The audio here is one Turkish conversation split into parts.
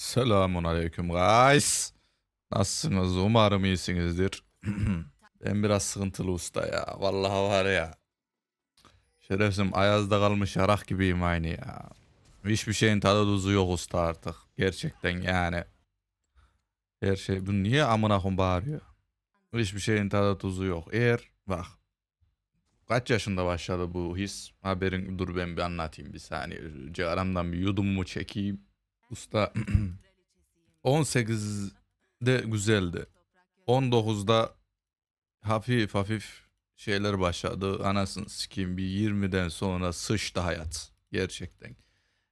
Selamun aleyküm guys. Nasılsınız? Umarım iyisinizdir. ben biraz sıkıntılı usta ya. Vallahi var ya. Şerefsim ayazda kalmış yarak gibiyim aynı ya. Hiçbir şeyin tadı tuzu yok usta artık. Gerçekten yani. Her şey. Bu niye amına koyayım bağırıyor? Hiçbir şeyin tadı tuzu yok. Eğer bak. Kaç yaşında başladı bu his? Haberin dur ben bir anlatayım bir saniye. Cigaramdan bir yudumumu çekeyim. Usta 18'de güzeldi. 19'da hafif hafif şeyler başladı. Anasını sikeyim bir 20'den sonra sıçtı hayat. Gerçekten.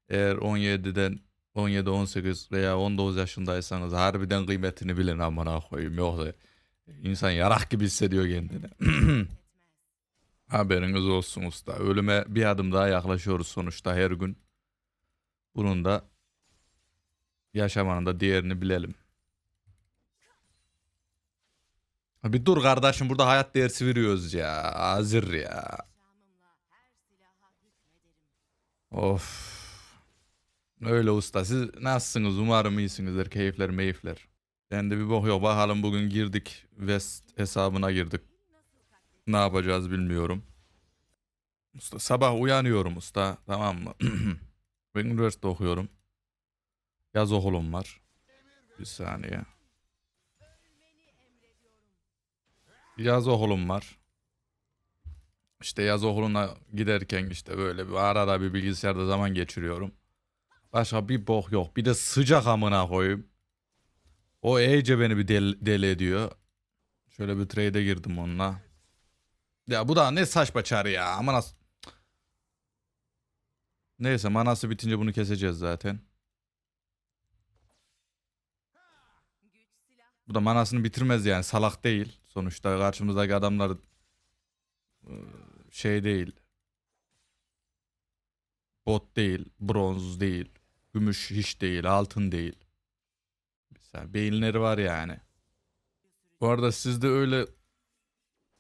Eğer 17'den 17, 18 veya 19 yaşındaysanız harbiden kıymetini bilin amına koyayım. Yoksa insan yarak gibi hissediyor kendini. Haberiniz olsun usta. Ölüme bir adım daha yaklaşıyoruz sonuçta her gün. Bunun da yaşamanın da diğerini bilelim. Bir dur kardeşim burada hayat dersi veriyoruz ya. Hazır ya. Of. Öyle usta. Siz nasılsınız? Umarım iyisinizdir. Keyifler meyifler. Ben de bir bok yok. Bakalım bugün girdik. West hesabına girdik. Ne yapacağız bilmiyorum. Usta sabah uyanıyorum usta. Tamam mı? ben üniversite okuyorum. Yaz okulum var. Bir saniye. Yaz okulum var. İşte yaz okuluna giderken işte böyle bir arada bir bilgisayarda zaman geçiriyorum. Başka bir bok yok. Bir de sıcak amına koyayım. O iyice beni bir deli, deli ediyor. Şöyle bir trade'e girdim onunla. Ya bu da ne saçma çare ya. Aman as- Neyse manası bitince bunu keseceğiz zaten. Bu da manasını bitirmez yani salak değil. Sonuçta karşımızdaki adamlar e, şey değil. Bot değil, bronz değil, gümüş hiç değil, altın değil. Mesela beyinleri var yani. Bu arada sizde öyle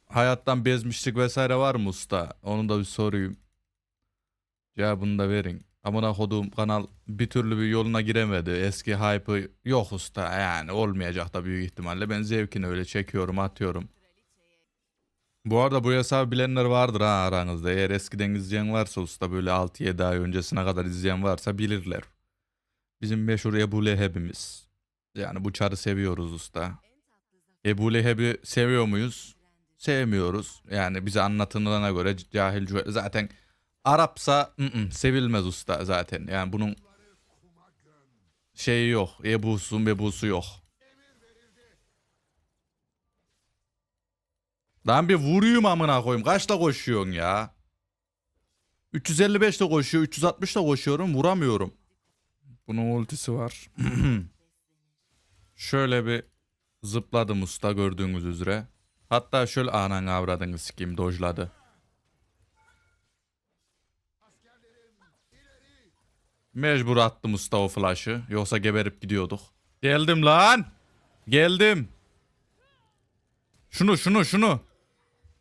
hayattan bezmişlik vesaire var mı usta? Onu da bir sorayım. Cevabını da verin. Amına koduğum kanal bir türlü bir yoluna giremedi. Eski hype'ı yok usta yani olmayacak da büyük ihtimalle. Ben zevkini öyle çekiyorum atıyorum. Bu arada bu hesabı bilenler vardır ha aranızda. Eğer eskiden izleyen varsa usta böyle 6-7 ay öncesine kadar izleyen varsa bilirler. Bizim meşhur Ebu Leheb'imiz. Yani bu çarı seviyoruz usta. Ebu Leheb'i seviyor muyuz? Sevmiyoruz. Yani bize anlatılana göre cahil zaten Arapsa ı-ı, sevilmez usta zaten. Yani bunun şeyi yok. Ebusu mebusu yok. Lan bir vuruyum amına koyayım. Kaçta koşuyorsun ya? 355'te koşuyor, 360'da koşuyorum, vuramıyorum. Bunun ultisi var. Şöyle bir zıpladım usta gördüğünüz üzere. Hatta şöyle anan avradını sikeyim dojladı. Mecbur attım usta o flash'ı. Yoksa geberip gidiyorduk. Geldim lan. Geldim. Şunu şunu şunu.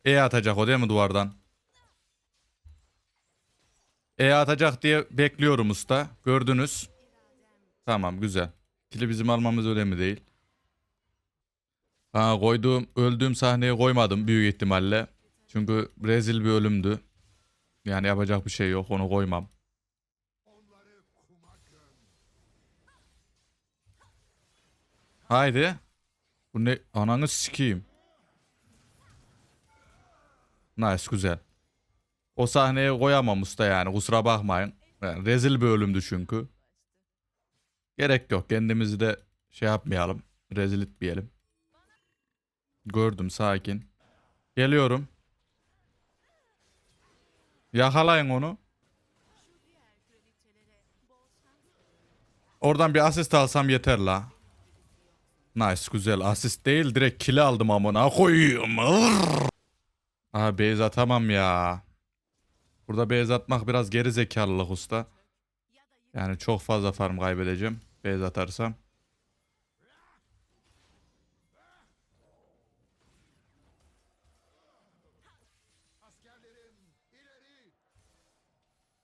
E atacak o değil mi duvardan? E atacak diye bekliyorum usta. Gördünüz. Tamam güzel. Kili bizim almamız önemli değil. Ha koyduğum öldüğüm sahneye koymadım büyük ihtimalle. Çünkü rezil bir ölümdü. Yani yapacak bir şey yok onu koymam. Haydi. Bu ne? Ananı sikeyim. Nice güzel. O sahneye koyamam usta yani kusura bakmayın. Yani rezil bir ölümdü çünkü. Gerek yok kendimizi de şey yapmayalım. Rezil etmeyelim. Gördüm sakin. Geliyorum. Yakalayın onu. Oradan bir asist alsam yeter la. Nice güzel asist değil direkt kill aldım amına koyayım. Aha base atamam ya. Burada base atmak biraz geri zekalılık usta. Yani çok fazla farm kaybedeceğim. Base atarsam.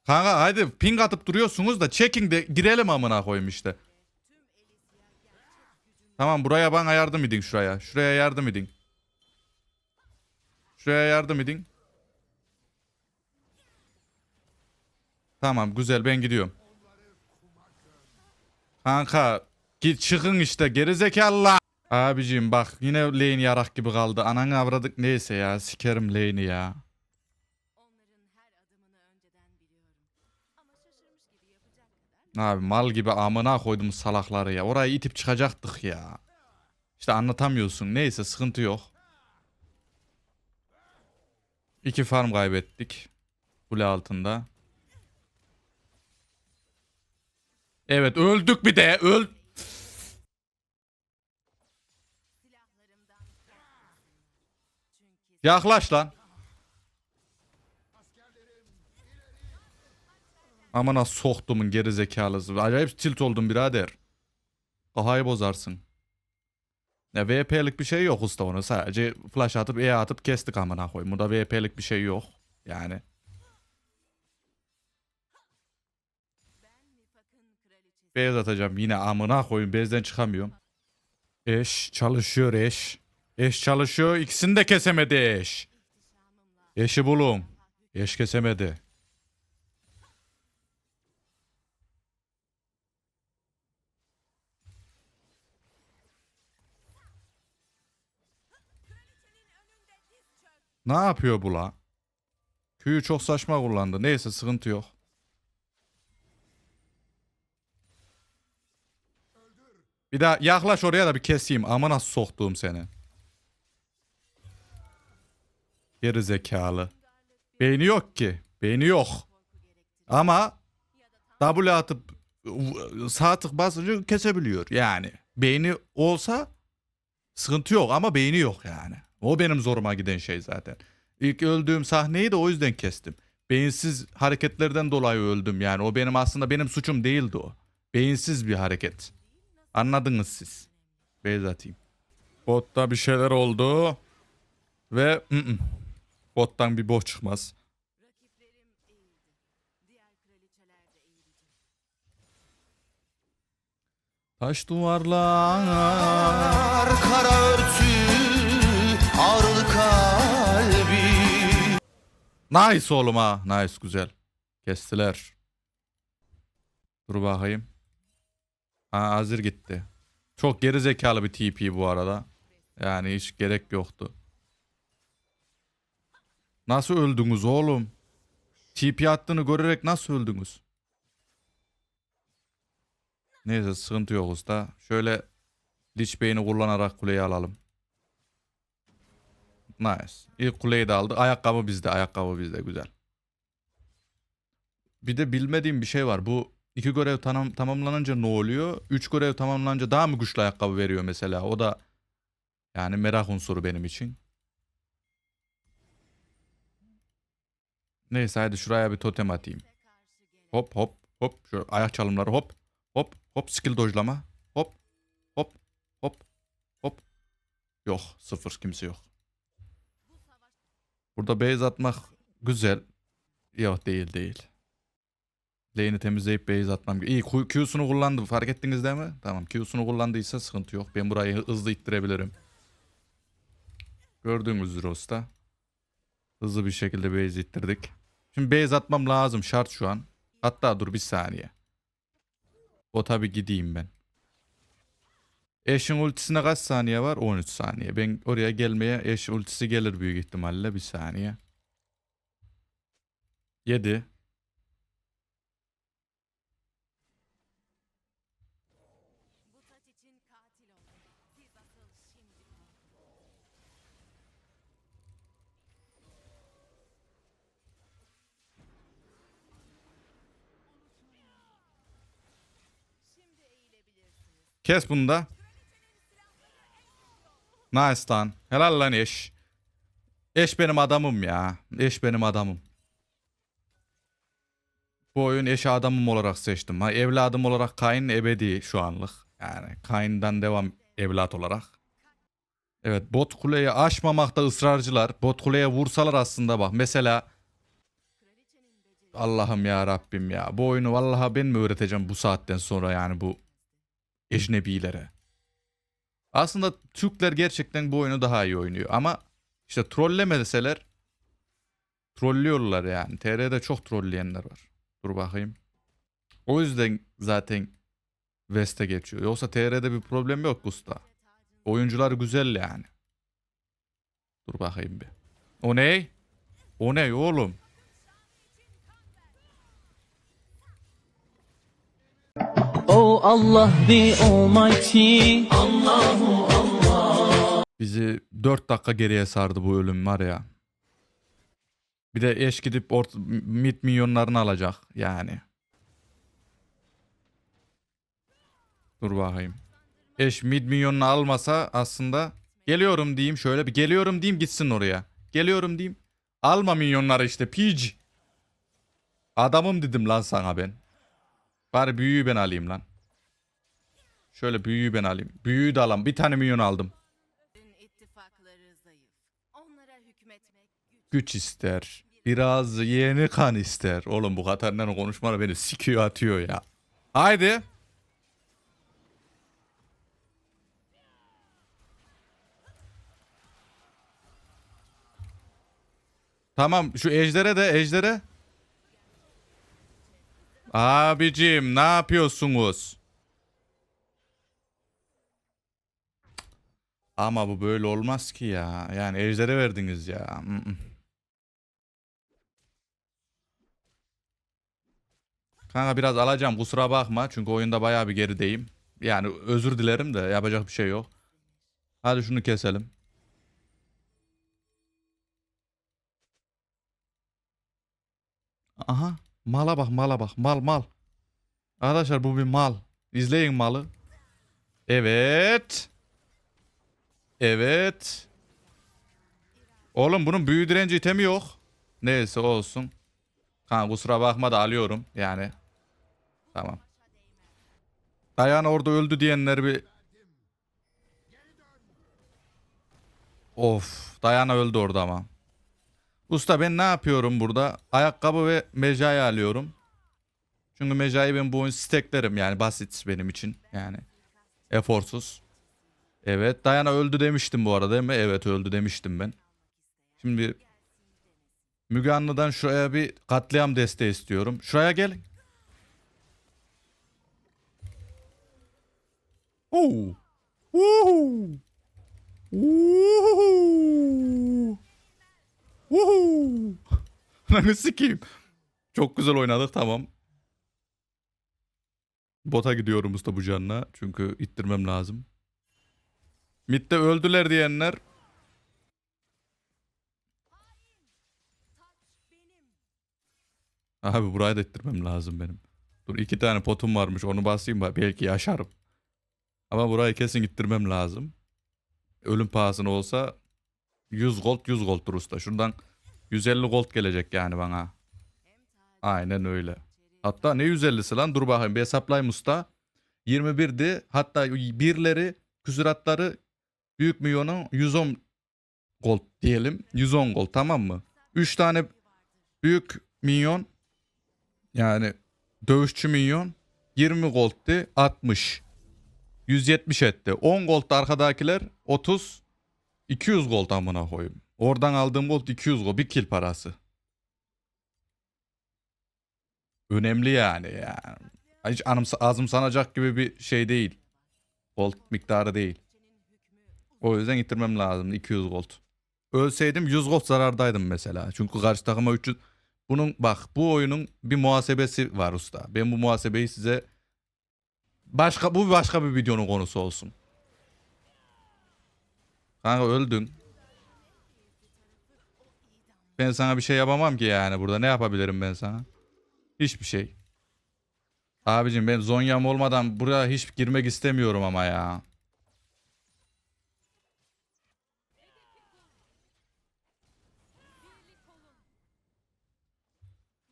Kanka hadi ping atıp duruyorsunuz da çekin de girelim amına koyayım işte. Tamam buraya bana yardım edin şuraya. Şuraya yardım edin. Şuraya yardım edin. Tamam güzel ben gidiyorum. Kanka git çıkın işte gerizekalı. Abicim bak yine lane yarak gibi kaldı. Ananı avradık neyse ya sikerim lane'i ya. Her adımını önceden biliyorum. Ama şaşırmış gibi yapacak Abi mal gibi amına koydum salakları ya. Orayı itip çıkacaktık ya. İşte anlatamıyorsun. Neyse sıkıntı yok. İki farm kaybettik. Kule altında. Evet öldük bir de. Öl. Yaklaş lan. Amına soktumun geri zekalısı. Acayip tilt oldum birader. Kafayı bozarsın. Ya VP'lik bir şey yok usta onu. Sadece flash atıp E atıp kestik amına koyayım. Burada VP'lik bir şey yok. Yani. Beyaz atacağım yine amına koyayım. Bezden çıkamıyorum. Eş çalışıyor eş. Eş çalışıyor. İkisini de kesemedi eş. Eşi bulun. Eş kesemedi. Ne yapıyor bu la? Köyü çok saçma kullandı. Neyse sıkıntı yok. Bir daha yaklaş oraya da bir keseyim. Amına soktuğum seni. Geri zekalı. Beyni yok ki. Beyni yok. Ama W atıp sağ tık basınca kesebiliyor yani. Beyni olsa sıkıntı yok ama beyni yok yani. O benim zoruma giden şey zaten. İlk öldüğüm sahneyi de o yüzden kestim. Beyinsiz hareketlerden dolayı öldüm yani. O benim aslında benim suçum değildi o. Beyinsiz bir hareket. Anladınız siz. Beyz atayım. Botta bir şeyler oldu. Ve ı-ı. bottan bir boş çıkmaz. Taş duvarlar. kara örtü Nice oğlum ha. Nice güzel. Kestiler. Dur bakayım. Ha Azir gitti. Çok geri zekalı bir TP bu arada. Yani hiç gerek yoktu. Nasıl öldünüz oğlum? TP attığını görerek nasıl öldünüz? Neyse sıkıntı yok usta. Şöyle Lich Bey'ini kullanarak kuleyi alalım. Nice. İlk kuleyi de aldı. Ayakkabı bizde. Ayakkabı bizde. Güzel. Bir de bilmediğim bir şey var. Bu iki görev tamam, tamamlanınca ne oluyor? Üç görev tamamlanınca daha mı güçlü ayakkabı veriyor mesela? O da yani merak unsuru benim için. Neyse hadi şuraya bir totem atayım. Hop hop hop. Şöyle ayak çalımları hop. Hop hop skill dojlama. Hop hop hop hop. Yok sıfır kimse yok. Burada base atmak güzel. Yok değil değil. Lane'i temizleyip base atmam. İyi Q'sunu kullandı. Fark ettiniz değil mi? Tamam Q'sunu kullandıysa sıkıntı yok. Ben burayı hızlı ittirebilirim. Gördüğünüz üzere usta. Hızlı bir şekilde base ittirdik. Şimdi base atmam lazım şart şu an. Hatta dur bir saniye. O tabi gideyim ben. Eşin ultisine kaç saniye var? 13 saniye. Ben oraya gelmeye eş ultisi gelir büyük ihtimalle. Bir saniye. 7. bu taç için katil oldu. Siz asıl şimdi korkun. Şimdi eğilebilirsiniz. Kes bunu da. Nice lan. Helal lan eş. Eş benim adamım ya. Eş benim adamım. Bu oyun eş adamım olarak seçtim. Ha, evladım olarak Kain ebedi şu anlık. Yani Kain'den devam evlat olarak. Evet bot kuleyi aşmamakta ısrarcılar. Bot kuleye vursalar aslında bak. Mesela Allah'ım ya Rabbim ya. Bu oyunu vallahi ben mi öğreteceğim bu saatten sonra yani bu ecnebilere. Aslında Türkler gerçekten bu oyunu daha iyi oynuyor ama işte trollemeseler trollüyorlar yani. TR'de çok trolleyenler var. Dur bakayım. O yüzden zaten West'e geçiyor. Yoksa TR'de bir problem yok usta. Oyuncular güzel yani. Dur bakayım bir. O ne? O ne oğlum? Oh Allah the Almighty. Bizi 4 dakika geriye sardı bu ölüm var ya. Bir de eş gidip ort mid milyonlarını alacak yani. Dur bakayım. Eş mid milyonunu almasa aslında geliyorum diyeyim şöyle bir geliyorum diyeyim gitsin oraya. Geliyorum diyeyim. Alma milyonları işte pic. Adamım dedim lan sana ben. Bari büyüğü ben alayım lan. Şöyle büyüğü ben alayım. Büyüğü de alam. Bir tane milyon aldım. güç. ister. Biraz yeni kan ister. Oğlum bu Katarina'nın konuşmaları beni sikiyor atıyor ya. Haydi. Tamam şu ejdere de ejdere. Abicim ne yapıyorsunuz? Ama bu böyle olmaz ki ya. Yani ejdere verdiniz ya. Kanka biraz alacağım kusura bakma. Çünkü oyunda bayağı bir gerideyim. Yani özür dilerim de yapacak bir şey yok. Hadi şunu keselim. Aha. Mala bak mala bak. Mal mal. Arkadaşlar bu bir mal. İzleyin malı. Evet. Evet. Oğlum bunun büyü direnci itemi yok. Neyse olsun. Ha kusura bakma da alıyorum yani. Tamam. Dayan orada öldü diyenler bir... Of. Dayana öldü orada ama. Usta ben ne yapıyorum burada? Ayakkabı ve mecayı alıyorum. Çünkü mecayı ben bu oyun steklerim yani basit benim için yani. Eforsuz. Evet Dayana öldü demiştim bu arada değil mi? Evet öldü demiştim ben. Şimdi Müge Anlı'dan şuraya bir katliam desteği istiyorum. Şuraya gel. Oo. Woohoo. Woohoo. Woohoo. Lan sikeyim. Çok güzel oynadık tamam. Bota gidiyorum usta bu canla. Çünkü ittirmem lazım. Mid'de öldüler diyenler Abi burayı da ittirmem lazım benim. Dur iki tane potum varmış onu basayım ba- belki yaşarım. Ama burayı kesin ittirmem lazım. Ölüm pahasına olsa 100 gold 100 golddur usta. Şuradan 150 gold gelecek yani bana. Aynen öyle. Hatta ne 150'si lan dur bakayım bir hesaplayayım usta. 21'di hatta birleri küsuratları büyük milyonun 110 gold diyelim. 110 gold tamam mı? 3 tane büyük milyon yani dövüşçü milyon 20 gold'ti 60. 170 etti. 10 gold da arkadakiler 30 200 gold amına koyayım. Oradan aldığım gold 200 gold bir kill parası. Önemli yani ya. Hiç anımsa, ağzım sanacak gibi bir şey değil. Gold miktarı değil. O yüzden getirmem lazım 200 gold. Ölseydim 100 gold zarardaydım mesela. Çünkü karşı takıma 300 bunun bak bu oyunun bir muhasebesi var usta. Ben bu muhasebeyi size başka bu başka bir videonun konusu olsun. Kanka öldün. Ben sana bir şey yapamam ki yani burada ne yapabilirim ben sana? Hiçbir şey. Abicim ben Zonya'm olmadan buraya hiç girmek istemiyorum ama ya.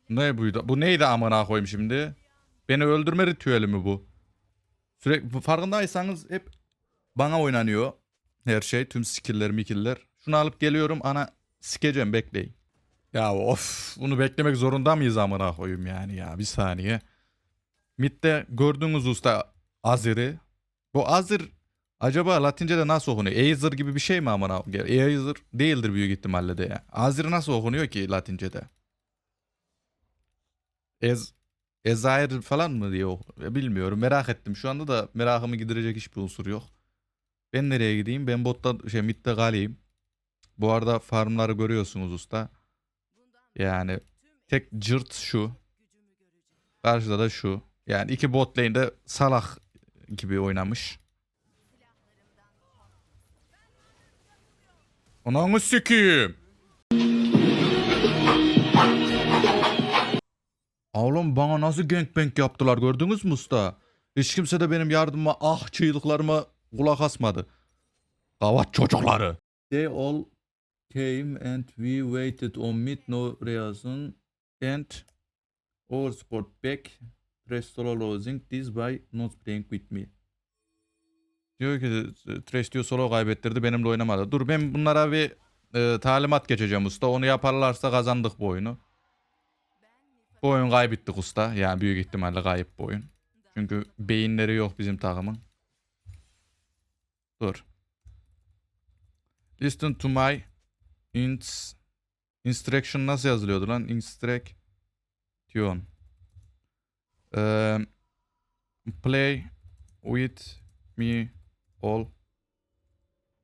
Ne buydu? Bu neydi amına koyayım şimdi? Beni öldürme ritüeli mi bu? Sürekli farkındaysanız hep bana oynanıyor. Her şey, tüm skill'ler, mikiller. Şunu alıp geliyorum ana sikeceğim bekleyin. Ya of bunu beklemek zorunda mıyız amına koyayım yani ya bir saniye. Mid'de gördüğünüz usta Azir'i. Bu Azir Acaba Latince'de nasıl okunuyor? Aether gibi bir şey mi amına? Aether değildir büyük ihtimalle de ya. Azir nasıl okunuyor ki Latince'de? Ez Ezair falan mı diye Bilmiyorum. Merak ettim. Şu anda da merakımı giderecek hiçbir unsur yok. Ben nereye gideyim? Ben botta şey midde kaleyim. Bu arada farmları görüyorsunuz usta. Yani tek cırt şu. Karşıda da şu. Yani iki bot lane'de salak gibi oynamış. Ananı sikeyim. Oğlum bana nasıl gangbang yaptılar gördünüz mü usta? Hiç kimse de benim yardıma ah çığlıklarıma kulak asmadı. Gavat çocukları. They all came and we waited on mid no reason and our sport back Trestolo losing this by not playing with me. Diyor ki Trash diyor solo kaybettirdi benimle oynamadı. Dur ben bunlara bir e, talimat geçeceğim usta. Onu yaparlarsa kazandık bu oyunu. Bu oyun kaybettik usta. Yani büyük ihtimalle kayıp bu oyun. Çünkü beyinleri yok bizim takımın. Dur. Listen to my ins instruction nasıl yazılıyordu lan? Instruction. Eee, play with me all.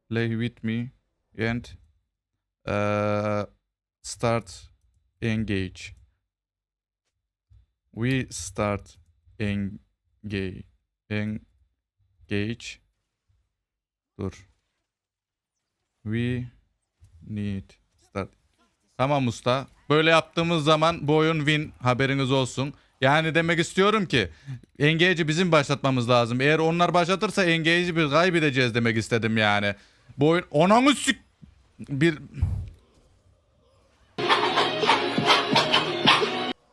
Play with me and eee, start engage. We start engage. Engage. Dur. We need start. Tamam usta. Böyle yaptığımız zaman bu oyun win haberiniz olsun. Yani demek istiyorum ki engage'i bizim başlatmamız lazım. Eğer onlar başlatırsa engage'i biz kaybedeceğiz demek istedim yani. Bu oyun onamı sik bir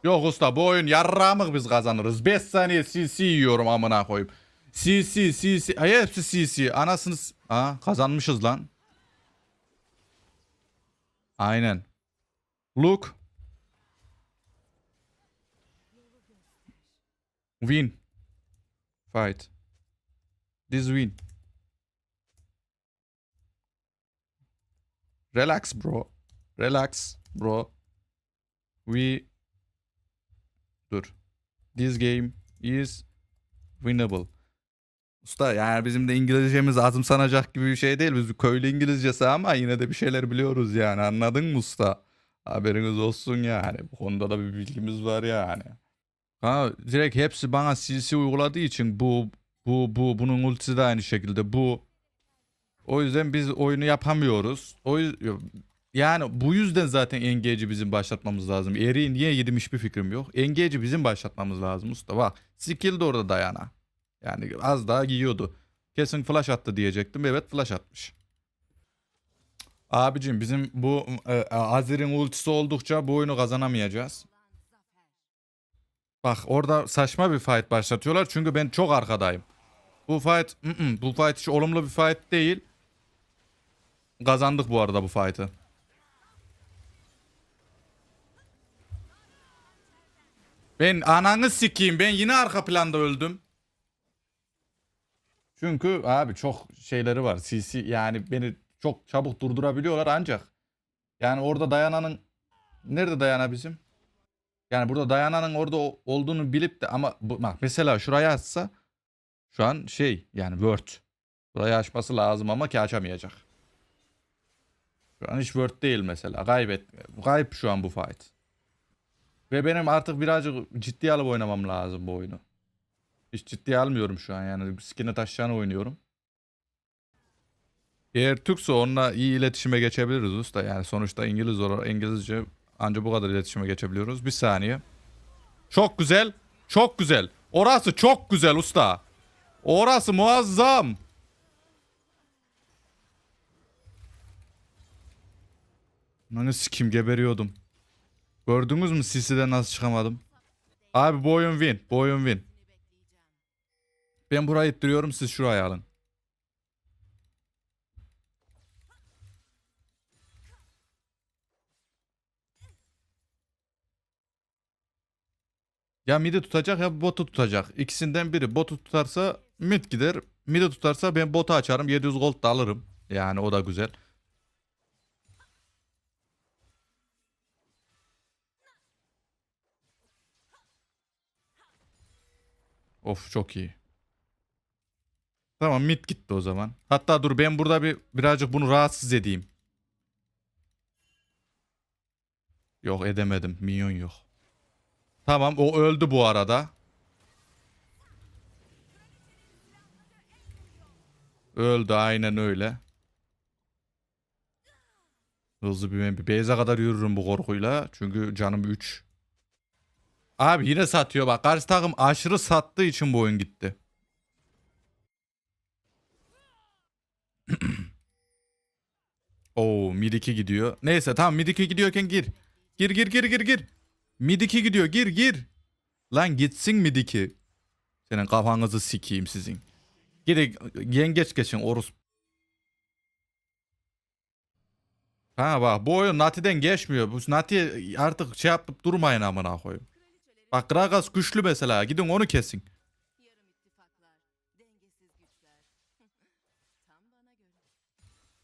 Yok usta bu oyun yarrağımık biz kazanırız. 5 saniye CC yiyorum amına koyayım. CC CC ay hepsi CC anasını s- Aa kazanmışız lan. Aynen. Look. Win. Fight. This win. Relax bro. Relax bro. We Dur. This game is winnable. Usta yani bizim de İngilizcemiz azımsanacak gibi bir şey değil. Biz köylü İngilizcesi ama yine de bir şeyler biliyoruz yani. Anladın mı usta? Haberiniz olsun yani. Bu konuda da bir bilgimiz var yani. Ha direkt hepsi bana CC uyguladığı için bu bu bu bunun ultisi de aynı şekilde bu. O yüzden biz oyunu yapamıyoruz. O yani bu yüzden zaten Engage'i bizim başlatmamız lazım. Eri'yi niye yedim hiçbir fikrim yok. Engage'i bizim başlatmamız lazım usta. Bak skill de orada dayana. Yani az daha giyiyordu. Kesin flash attı diyecektim. Evet flash atmış. Abicim bizim bu e, Azir'in ultisi oldukça bu oyunu kazanamayacağız. Bak orada saçma bir fight başlatıyorlar çünkü ben çok arkadayım. Bu fight ı-ı, bu fight hiç olumlu bir fight değil. Kazandık bu arada bu fight'ı. Ben ananı sikeyim. Ben yine arka planda öldüm. Çünkü abi çok şeyleri var. CC yani beni çok çabuk durdurabiliyorlar ancak. Yani orada dayananın nerede dayana bizim? Yani burada dayananın orada olduğunu bilip de ama bak mesela şuraya açsa şu an şey yani Word. Burayı açması lazım ama ki açamayacak. Şu an hiç Word değil mesela. Kaybet. Kayıp şu an bu fight. Ve benim artık birazcık ciddiye alıp oynamam lazım bu oyunu. Hiç ciddiye almıyorum şu an yani. Skin'e taşacağını oynuyorum. Eğer Türkse onunla iyi iletişime geçebiliriz usta. Yani sonuçta İngiliz olarak İngilizce ancak bu kadar iletişime geçebiliyoruz. Bir saniye. Çok güzel. Çok güzel. Orası çok güzel usta. Orası muazzam. Lan sikim geberiyordum. Gördünüz mü CC'den nasıl çıkamadım? Abi bu oyun win. Bu oyun win. Ben burayı ittiriyorum siz şurayı alın. Ya midi tutacak ya botu tutacak. İkisinden biri botu tutarsa mid gider. midi tutarsa ben botu açarım. 700 gold da alırım. Yani o da güzel. Of çok iyi. Tamam mid gitti o zaman. Hatta dur ben burada bir birazcık bunu rahatsız edeyim. Yok edemedim. Minyon yok. Tamam o öldü bu arada. Öldü aynen öyle. Hızlı bir ben bir beyze kadar yürürüm bu korkuyla. Çünkü canım 3. Abi yine satıyor bak. Karşı takım aşırı sattığı için bu oyun gitti. Oo mid 2 gidiyor. Neyse tamam mid 2 gidiyorken gir. Gir gir gir gir gir. Mid 2 gidiyor gir gir. Lan gitsin mid 2. Senin kafanızı sikeyim sizin. Gidin yengeç geçin orus. Ha bak bu oyun Nati'den geçmiyor. Bu Nati artık şey yapıp durmayın amına koyayım. Bak Gragas güçlü mesela. Gidin onu kesin.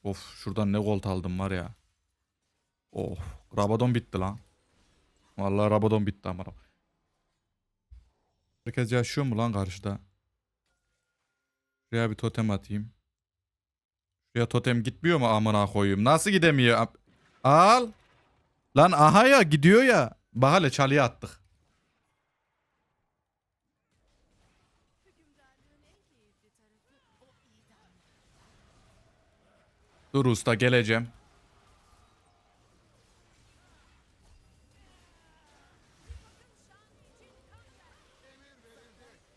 Of şuradan ne gold aldım var ya. Oh Rabadon bitti lan. Vallahi Rabadon bitti amına. Herkes yaşıyor mu lan karşıda? Şuraya bir totem atayım. Şuraya totem gitmiyor mu amına koyayım? Nasıl gidemiyor? Al. Lan aha ya gidiyor ya. Bak hele çalıya attık. Dur usta geleceğim.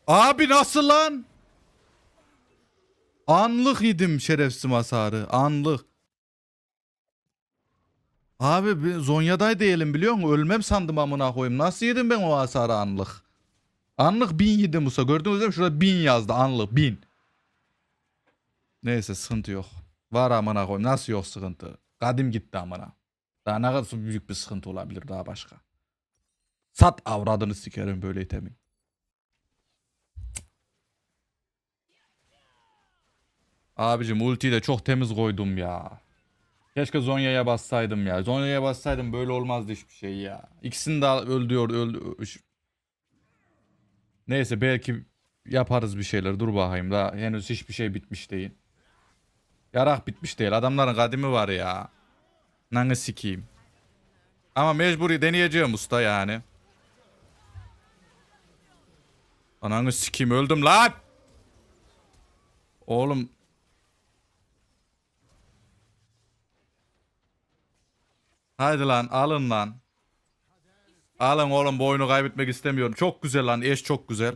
Abi nasıl lan? Anlık yedim şerefsiz hasarı. Anlık. Abi Zonya'day diyelim biliyor musun? Ölmem sandım amına koyayım. Nasıl yedim ben o hasarı anlık? Anlık bin yedim Musa. Gördünüz değil mi? Şurada bin yazdı anlık bin. Neyse sıkıntı yok. Var amına koyayım. Nasıl yok sıkıntı? Kadim gitti amına. Daha ne kadar büyük bir sıkıntı olabilir daha başka. Sat avradını sikerim böyle itemi. Abicim ultiyi de çok temiz koydum ya. Keşke Zonya'ya bassaydım ya. Zonya'ya bassaydım böyle olmazdı hiçbir şey ya. İkisini de öldürüyor. Öldü. Neyse belki yaparız bir şeyler. Dur bakayım da henüz hiçbir şey bitmiş değil. Yarak bitmiş değil. Adamların kadimi var ya. Nanı sikeyim. Ama mecburi deneyeceğim usta yani. Ananı sikeyim öldüm lan. Oğlum. Haydi lan alın lan. Alın oğlum bu oyunu kaybetmek istemiyorum. Çok güzel lan eş çok güzel.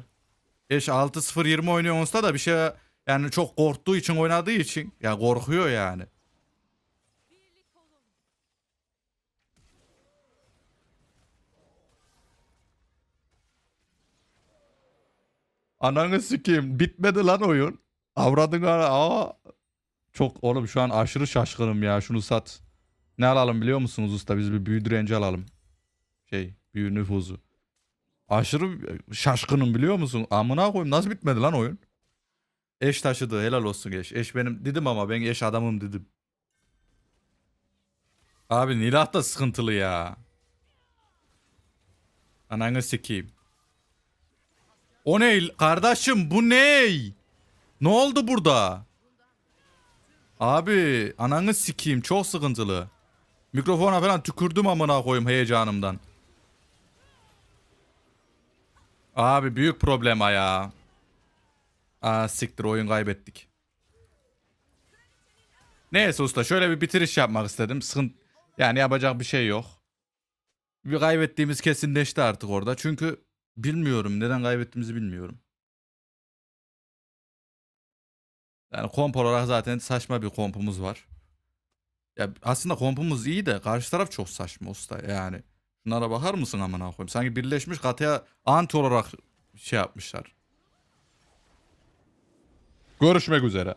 Eş 6-0-20 oynuyor olsa da bir şey yani çok korktuğu için oynadığı için ya korkuyor yani. Ananı sikeyim. Bitmedi lan oyun. Avradın ara. Çok oğlum şu an aşırı şaşkınım ya. Şunu sat. Ne alalım biliyor musunuz usta? Biz bir büyü direnci alalım. Şey, büyü nüfuzu. Aşırı şaşkınım biliyor musun? Amına koyayım nasıl bitmedi lan oyun? Eş taşıdı. Helal olsun eş. Eş benim dedim ama ben eş adamım dedim. Abi Nilah da sıkıntılı ya. Ananı sikeyim. O ne kardeşim bu ne? Ne oldu burada? Abi ananı sikeyim çok sıkıntılı. Mikrofona falan tükürdüm amına koyayım heyecanımdan. Abi büyük problem ya. Aa siktir oyun kaybettik. Neyse usta şöyle bir bitiriş yapmak istedim. Sıkıntı yani yapacak bir şey yok. Bir kaybettiğimiz kesinleşti artık orada. Çünkü bilmiyorum neden kaybettiğimizi bilmiyorum. Yani komp olarak zaten saçma bir kompumuz var. Ya aslında kompumuz iyi de karşı taraf çok saçma usta yani. Şunlara bakar mısın amına koyayım? Sanki birleşmiş kataya anti olarak şey yapmışlar. Görüşmek üzere.